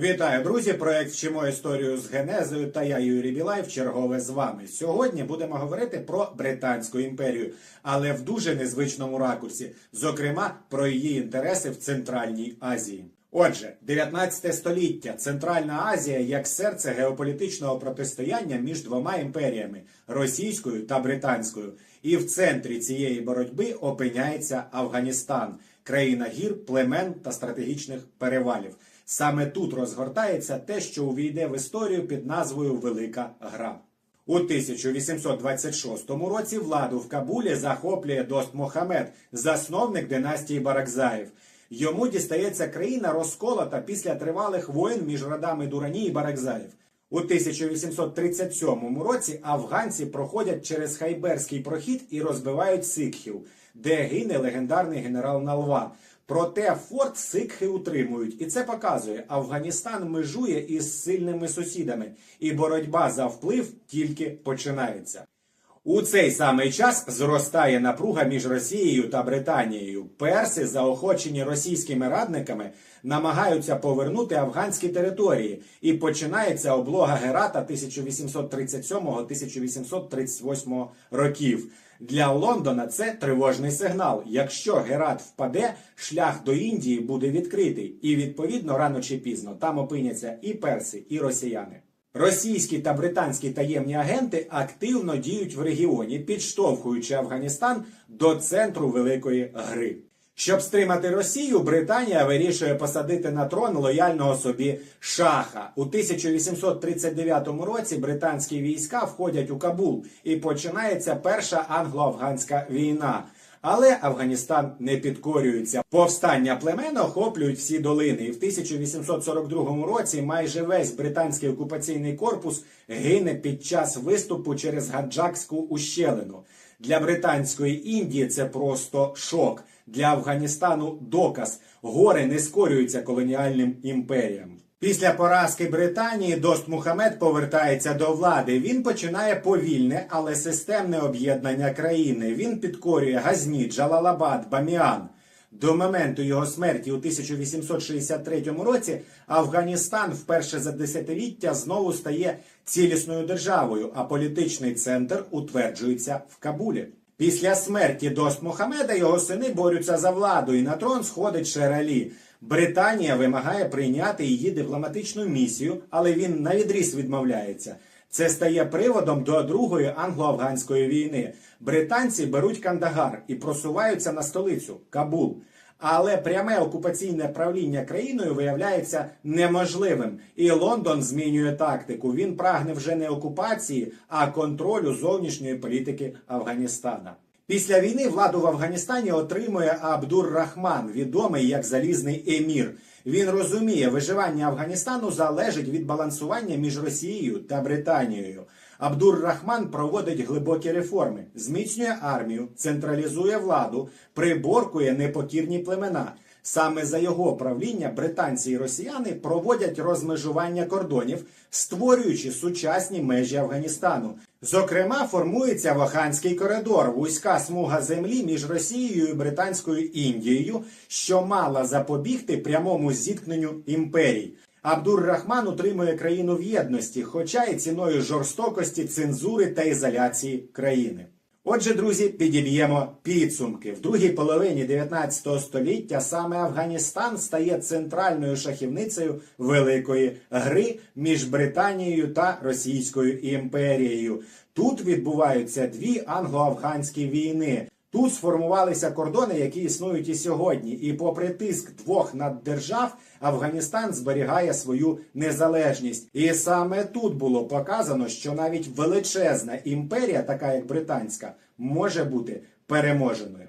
Вітаю, друзі! Проект Вчимо історію з генезою та я Юрій Білай в чергове з вами. Сьогодні будемо говорити про Британську імперію, але в дуже незвичному ракурсі, зокрема про її інтереси в Центральній Азії. Отже, 19 століття Центральна Азія як серце геополітичного протистояння між двома імперіями російською та британською. І в центрі цієї боротьби опиняється Афганістан, країна гір, племен та стратегічних перевалів. Саме тут розгортається те, що увійде в історію під назвою Велика Гра. У 1826 році владу в Кабулі захоплює Дост Мохамед, засновник династії Баракзаїв. Йому дістається країна розколота після тривалих воєн між родами Дурані і Баракзаїв. У 1837 році афганці проходять через Хайберський прохід і розбивають сикхів, де гине легендарний генерал Налва. Проте форт сикхи утримують, і це показує, Афганістан межує із сильними сусідами, і боротьба за вплив тільки починається. У цей самий час зростає напруга між Росією та Британією. Перси, заохочені російськими радниками, намагаються повернути афганські території, і починається облога Герата 1837-1838 років. Для Лондона це тривожний сигнал. Якщо Герат впаде, шлях до Індії буде відкритий, і відповідно рано чи пізно там опиняться і перси, і росіяни. Російські та британські таємні агенти активно діють в регіоні, підштовхуючи Афганістан до центру великої гри. Щоб стримати Росію, Британія вирішує посадити на трон лояльного собі шаха. У 1839 році британські війська входять у Кабул і починається перша англо-афганська війна. Але Афганістан не підкорюється. Повстання племен охоплюють всі долини. І в 1842 році майже весь британський окупаційний корпус гине під час виступу через Гаджакську ущелину. Для британської Індії це просто шок. Для Афганістану доказ гори не скорюються колоніальним імперіям. Після поразки Британії Дост Мухамед повертається до влади. Він починає повільне, але системне об'єднання країни. Він підкорює Газні, Джалалабад, Баміан. До моменту його смерті у 1863 році Афганістан вперше за десятиліття знову стає цілісною державою, а політичний центр утверджується в Кабулі. Після смерті Дост Мухамеда його сини борються за владу, і на трон сходить Шералі. Британія вимагає прийняти її дипломатичну місію, але він навідріз відмовляється. Це стає приводом до другої англо-афганської війни. Британці беруть Кандагар і просуваються на столицю Кабул. Але пряме окупаційне правління країною виявляється неможливим, і Лондон змінює тактику. Він прагне вже не окупації, а контролю зовнішньої політики Афганістана. Після війни владу в Афганістані отримує Абдур Рахман, відомий як Залізний Емір. Він розуміє, виживання Афганістану залежить від балансування між Росією та Британією. Абдур Рахман проводить глибокі реформи, зміцнює армію, централізує владу, приборкує непокірні племена. Саме за його правління британці і росіяни проводять розмежування кордонів, створюючи сучасні межі Афганістану. Зокрема, формується Ваханський коридор, вузька смуга землі між Росією і Британською Індією, що мала запобігти прямому зіткненню імперій. Абдур Рахман утримує країну в єдності, хоча й ціною жорстокості, цензури та ізоляції країни. Отже, друзі, підіб'ємо підсумки. В другій половині 19 століття саме Афганістан стає центральною шахівницею великої гри між Британією та Російською імперією. Тут відбуваються дві англо-афганські війни. Тут сформувалися кордони, які існують і сьогодні. І попри тиск двох наддержав, Афганістан зберігає свою незалежність. І саме тут було показано, що навіть величезна імперія, така як британська, може бути переможеною.